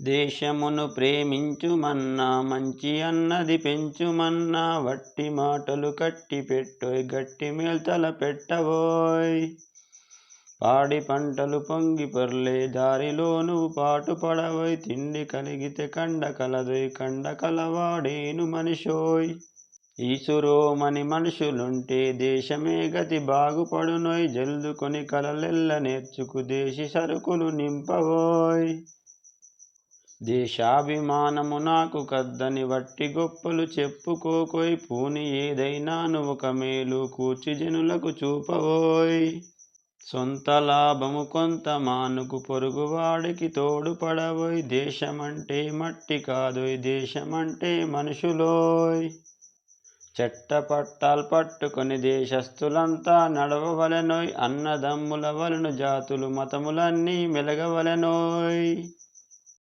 దేశమును ప్రేమించుమన్నా మంచి అన్నది పెంచుమన్నా వట్టి మాటలు కట్టి పెట్టోయ్ గట్టి మేల్తల పెట్టబోయ్. పాడి పంటలు పొంగి పొర్లే దారిలో నువ్వు పాటు పడవోయ్ తిండి కలిగితే కండ కలదోయ్ కండ కలవాడేను మనిషోయ్. ఈసురోమని మనుషులుంటే దేశమే గతి బాగుపడునోయ్. జల్దుకొని కలలెల్ల నేర్చుకు దేశి సరుకులు నింపవోయ్ దేశాభిమానము నాకు కద్దని వట్టి గొప్పలు చెప్పుకోకోయ్ పూని ఏదైనాను ఒక మేలు కూర్చి జనులకు చూపవోయ్. సొంత లాభము కొంత మానుకు పొరుగువాడికి తోడుపడవోయ్ దేశమంటే మట్టి కాదోయ్ దేశమంటే మనుషులోయ్. చెట్టపట్టాలు పట్టుకొని దేశస్థులంతా నడవవలెనోయ్. అన్నదమ్ముల వలను జాతులు మతములన్నీ మెలగవలెనోయ్.